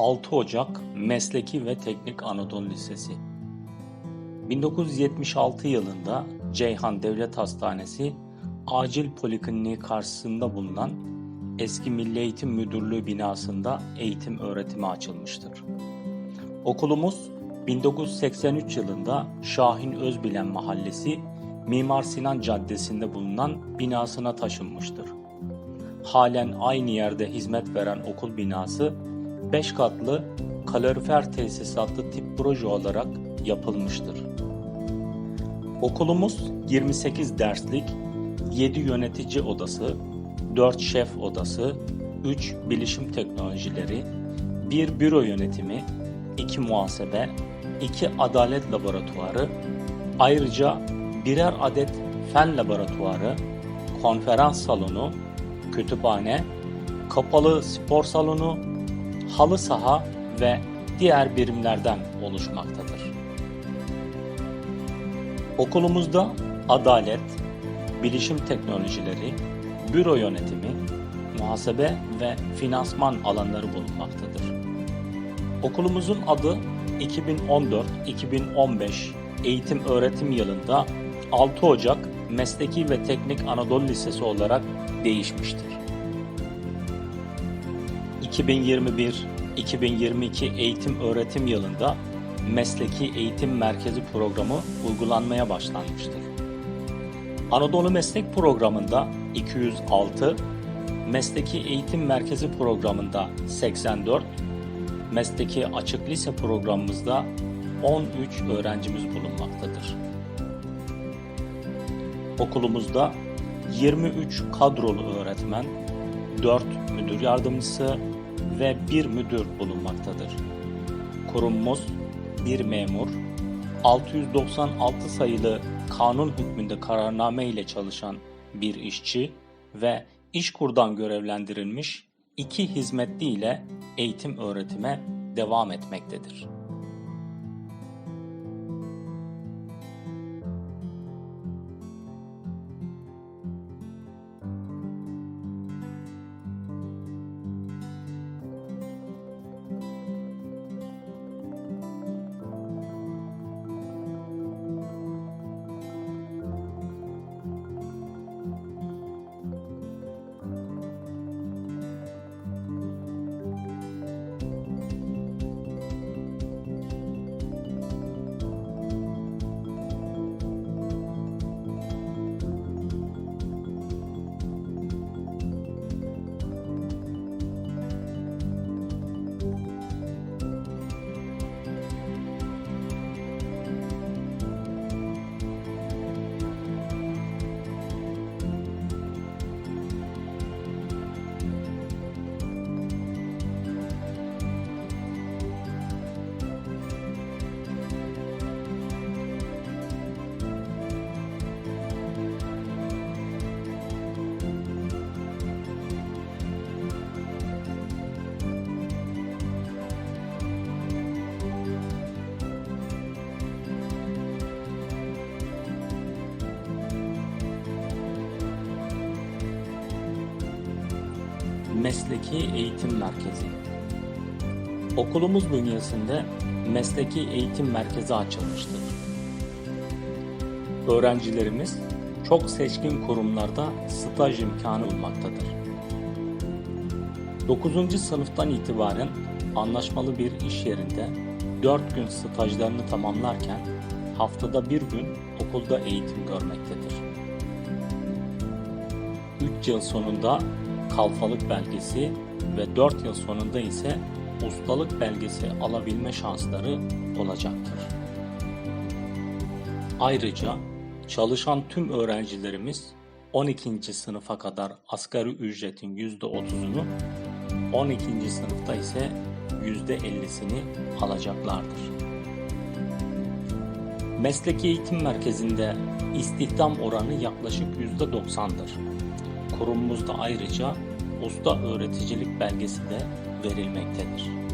6 Ocak Mesleki ve Teknik Anadolu Lisesi 1976 yılında Ceyhan Devlet Hastanesi acil polikliniği karşısında bulunan eski Milli Eğitim Müdürlüğü binasında eğitim öğretimi açılmıştır. Okulumuz 1983 yılında Şahin Özbilen Mahallesi Mimar Sinan Caddesi'nde bulunan binasına taşınmıştır. Halen aynı yerde hizmet veren okul binası 5 katlı kalorifer tesisatlı tip proje olarak yapılmıştır. Okulumuz 28 derslik, 7 yönetici odası, 4 şef odası, 3 bilişim teknolojileri, 1 büro yönetimi, 2 muhasebe, 2 adalet laboratuvarı, ayrıca birer adet fen laboratuvarı, konferans salonu, kütüphane, kapalı spor salonu, halı saha ve diğer birimlerden oluşmaktadır. Okulumuzda adalet, bilişim teknolojileri, büro yönetimi, muhasebe ve finansman alanları bulunmaktadır. Okulumuzun adı 2014-2015 eğitim öğretim yılında 6 Ocak Mesleki ve Teknik Anadolu Lisesi olarak değişmiştir. 2021-2022 eğitim öğretim yılında Mesleki Eğitim Merkezi programı uygulanmaya başlanmıştır. Anadolu Meslek Programı'nda 206, Mesleki Eğitim Merkezi Programı'nda 84, Mesleki Açık Lise programımızda 13 öğrencimiz bulunmaktadır. Okulumuzda 23 kadrolu öğretmen, 4 müdür yardımcısı ve 1 müdür bulunmaktadır. Kurumumuz bir memur, 696 sayılı kanun hükmünde kararname ile çalışan bir işçi ve İşkur'dan görevlendirilmiş iki hizmetli ile eğitim öğretime devam etmektedir. Mesleki Eğitim Merkezi Okulumuz bünyesinde Mesleki Eğitim Merkezi açılmıştır. Öğrencilerimiz çok seçkin kurumlarda staj imkanı bulmaktadır. 9. sınıftan itibaren anlaşmalı bir iş yerinde 4 gün stajlarını tamamlarken haftada bir gün okulda eğitim görmektedir. 3 yıl sonunda kalfalık belgesi ve 4 yıl sonunda ise ustalık belgesi alabilme şansları olacaktır. Ayrıca çalışan tüm öğrencilerimiz 12. sınıfa kadar asgari ücretin %30'unu, 12. sınıfta ise %50'sini alacaklardır. Mesleki Eğitim Merkezi'nde istihdam oranı yaklaşık %90'dır. Kurumumuzda ayrıca usta öğreticilik belgesi de verilmektedir.